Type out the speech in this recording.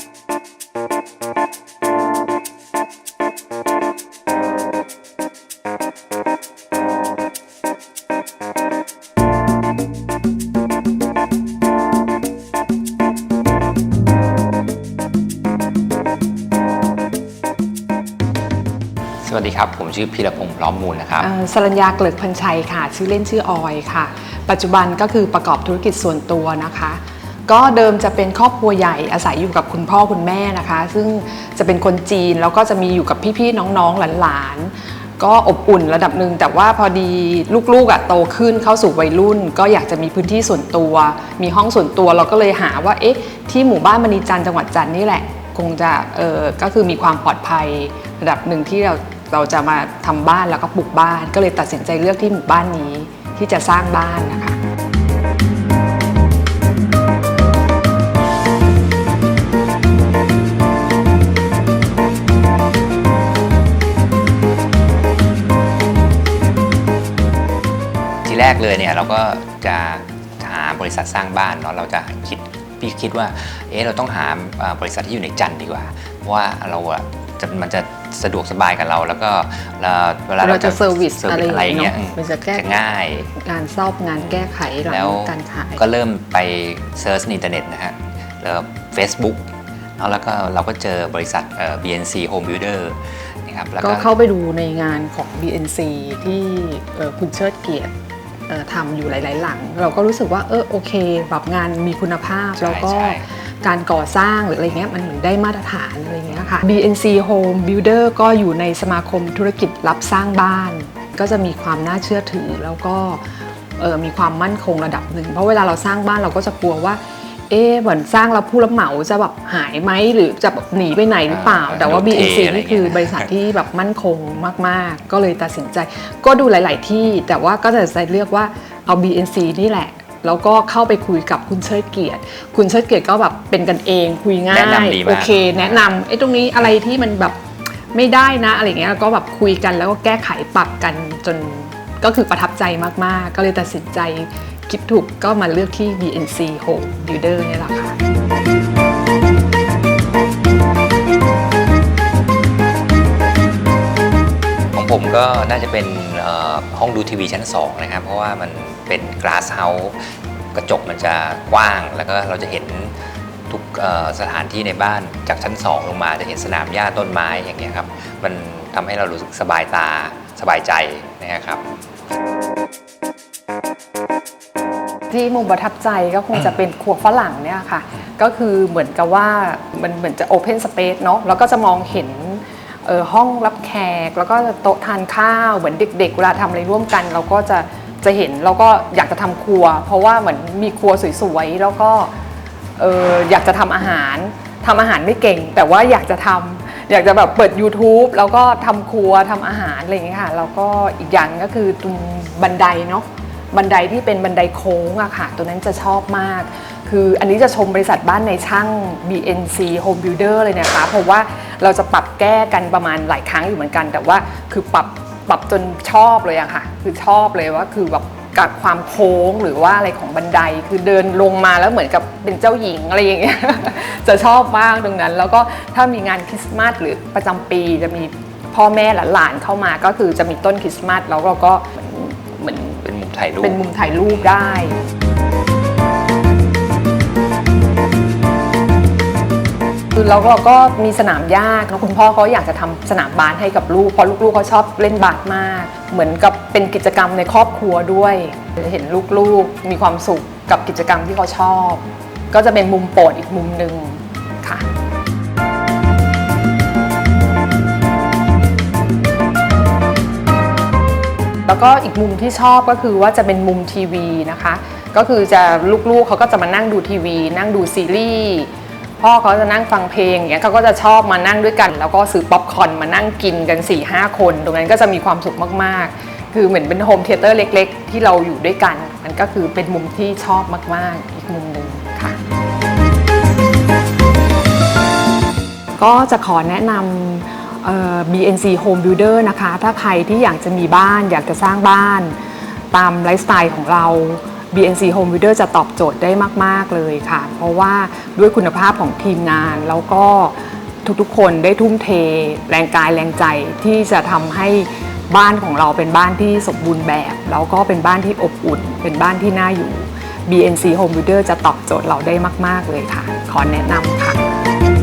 สวัสดีครับ ผมชื่อพีรพงศ์พร้อมมูลนะครับ สรัญญาเกลิกพันชัยค่ะ ชื่อเล่นชื่อออยค่ะ ปัจจุบันก็คือประกอบธุรกิจส่วนตัวนะคะ ก็เดิมจะเป็นครอบครัวใหญ่อาศัยอยู่กับคุณพ่อคุณแม่นะคะ ซึ่งจะเป็นคนจีนแล้วก็จะมีอยู่กับพี่ๆน้องๆหลานๆ ก็อบอุ่นระดับหนึ่งแต่ว่าพอดีลูกๆอะโตขึ้นเข้าสู่วัยรุ่น ก็อยากจะมีพื้นที่ส่วนตัว มีห้องส่วนตัวเราก็เลยหาว่าเอ๊ะที่หมู่บ้านมณีจันทร์จังหวัดจันทร์นี่แหละ คงจะเออก็คือมีความปลอดภัยระดับหนึ่งที่เราเราจะมาทำบ้านแล้วก็ปลูกบ้าน ก็เลยตัดสินใจเลือกที่หมู่บ้านนี้ที่จะสร้างบ้านนะคะ กเลยเนี่ยเราก็จะหาบริษัทสร้างบ้านเนาะเราจะคิดพี่คิดว่าเอ๊ะเราต้องหาอ่าบริษัทที่อยู่ในจันทร์ดีกว่าเพราะว่าเราอะจะมันจะสะดวกสบายกับเรา แล้วก็เราเวลาเราจะเซอร์วิสเซอร์วิสอะไรอย่างเงี้ยอะไรเนอะมันจะแก้จะง่ายงานซ่อมงานแก้ไขหลังแล้วการขาย ก็เริ่มไปเซิร์ชในอินเทอร์เน็ตนะฮะแล้ว Facebook แล้วก็เราก็เจอบริษัทเอ่อ BNC Home Builder นะครับแล้วก็ก็เข้าไปดูในงานของ BNC ที่เอ่อคุณเชิดเกียรติเอ่อ ทำอยู่หลาย ๆ หลัง เราก็รู้สึกว่าเออโอเคแบบงานมีคุณภาพใช่แล้วก็ใช่การก่อสร้างหรืออะไรเงี้ยมันเหมือนได้มาตรฐานอะไรเงี้ยค่ะ BNC Home Builder ก็อยู่ในสมาคมธุรกิจรับสร้างบ้าน ก็จะมีความน่าเชื่อถือแล้วก็เอ่อมีความมั่นคงระดับหนึ่ง เพราะเวลาเราสร้างบ้านเราก็จะกลัวว่า เอ๊ะเหมือนสร้างแล้วผู้รับเหมาจะแบบหายไหมหรือจะแบบหนีไปไหนหรือเปล่าอ่าแต่ว่าโดนเท BNC อะไรนี่คือเงี้ยบริษัทที่แบบมั่นคงมากๆ ก็เลยตัดสินใจ ก็ดูหลาย ๆ ที่ แต่ว่าก็จะเลือกว่าเอา BNC นี่แหละแล้วก็เข้าไปคุยกับคุณเชิดเกียรติ คุณเชิดเกียรติก็แบบเป็นกันเองคุยง่าแนะยนำดีมากโอเค แนะนำไอ้ตรงนี้อะไรที่มันแบบไม่ได้นะอะไรเงี้ยก็แบบคุยกันแล้วก็แก้ไขปรับกันจนก็คือประทับใจมากๆ ก็เลยตัดสินใจ คิดถูกก็มาเลือกที่ BNC Home Builder เนี่ยแหละค่ะของผมก็น่าจะเป็นห้องดูทีวีชั้น 2 นะครับ เพราะว่ามันเป็น glass house กระจกมันจะกว้าง แล้วก็เราจะเห็นทุกสถานที่ในบ้านจากชั้น 2 ลงมาจะเห็นสนามหญ้าต้นไม้อย่างเงี้ยครับ มันทำให้เรารู้สึกสบายตาสบายใจนะครับ ที่มุมประทับใจก็คงจะเป็นครัวฝรั่งเนี่ยค่ะ ก็คือเหมือนกับว่ามันเหมือนจะโอเพนสเปซเนาะแล้วก็จะมองเห็นเอ่อห้องรับแขก แล้วก็โต๊ะทานข้าวเหมือนเด็กๆเวลาทำอะไรร่วมกัน เราก็จะจะเห็นแล้วก็อยากจะทำครัว เพราะว่าเหมือนมีครัวสวยๆแล้วก็เอออยากจะทำอาหารทำอาหารไม่เก่ง แต่ว่าอยากจะทำอยากจะแบบเปิด YouTube แล้วก็ทำครัวทำอาหารอะไรอย่างเงี้ยค่ะแล้วก็อีกอย่างก็คือตรงบันไดเนาะ บันไดที่เป็นบันไดโค้งอะค่ะ ตัวนั้นจะชอบมาก คืออันนี้จะชมบริษัทบ้านในช่าง BNC Home Builder เลยนะคะ เพราะว่าเราจะปรับแก้กันประมาณหลายครั้งอยู่เหมือนกัน แต่ว่าคือปรับปรับจนชอบเลยอะค่ะ คือชอบเลยว่าคือแบบกับความโค้งหรือว่าอะไรของบันไดคือเดินลงมาแล้วเหมือนกับเป็นเจ้าหญิงอะไรอย่างเงี้ยจะชอบมากตรงนั้น แล้วก็ถ้ามีงานคริสต์มาสหรือประจำปีจะมีพ่อแม่หลานเข้ามาก็คือจะมีต้นคริสต์มาสแล้วเราก็ เหมือนเป็นมุมถ่ายรูปเป็นมุมถ่ายรูปได้ คือเราเราก็มีสนามหญ้าแล้วคุณพ่อเขาอยากจะทำสนามบาสให้กับลูกเพราะลูกๆเขาชอบเล่นบาสมาก เหมือนกับเป็นกิจกรรมในครอบครัวด้วย เห็นลูกๆมีความสุขกับกิจกรรมที่เขาชอบ ก็จะเป็นมุมโปรดอีกมุมหนึ่งค่ะ แล้วก็อีกมุมที่ชอบก็คือว่าจะเป็นมุมทีวีนะคะ ก็คือจะลูกๆเขาก็จะมานั่งดูทีวี นั่งดูซีรีส์พ่อเขาจะนั่งฟังเพลงอย่างเงี้ยเขาก็จะชอบมานั่งด้วยกัน แล้วก็ซื้อป๊อปคอร์นมานั่งกินกัน4ี่ห้าคน ตรงนั้นก็จะมีความสุขมากๆ คือเหมือนเป็นโฮมเทเตอร์เล็ก ๆ ที่เราอยู่ด้วยกัน มันก็คือเป็นมุมที่ชอบมากๆ อีกมุมหนึ่งค่ะ ก็จะขอแนะนำเอ่อ BNC Home Builder นะคะ ถ้าใครที่อยากจะมีบ้านอยากจะสร้างบ้าน ตามไลฟ์สไตล์ของเรา BNC Home Builder จะตอบโจทย์ได้มาก ๆ เลยค่ะ เพราะว่าด้วยคุณภาพของทีมงานแล้วก็ทุกๆ คนได้ทุ่มเท แรงกายแรงใจที่จะทำให้บ้านของเราเป็นบ้านที่สมบูรณ์แบบ แล้วก็เป็นบ้านที่อบอุ่น เป็นบ้านที่น่าอยู่ BNC Home Builder จะตอบโจทย์เราได้มาก ๆ เลยค่ะ ขอแนะนำค่ะ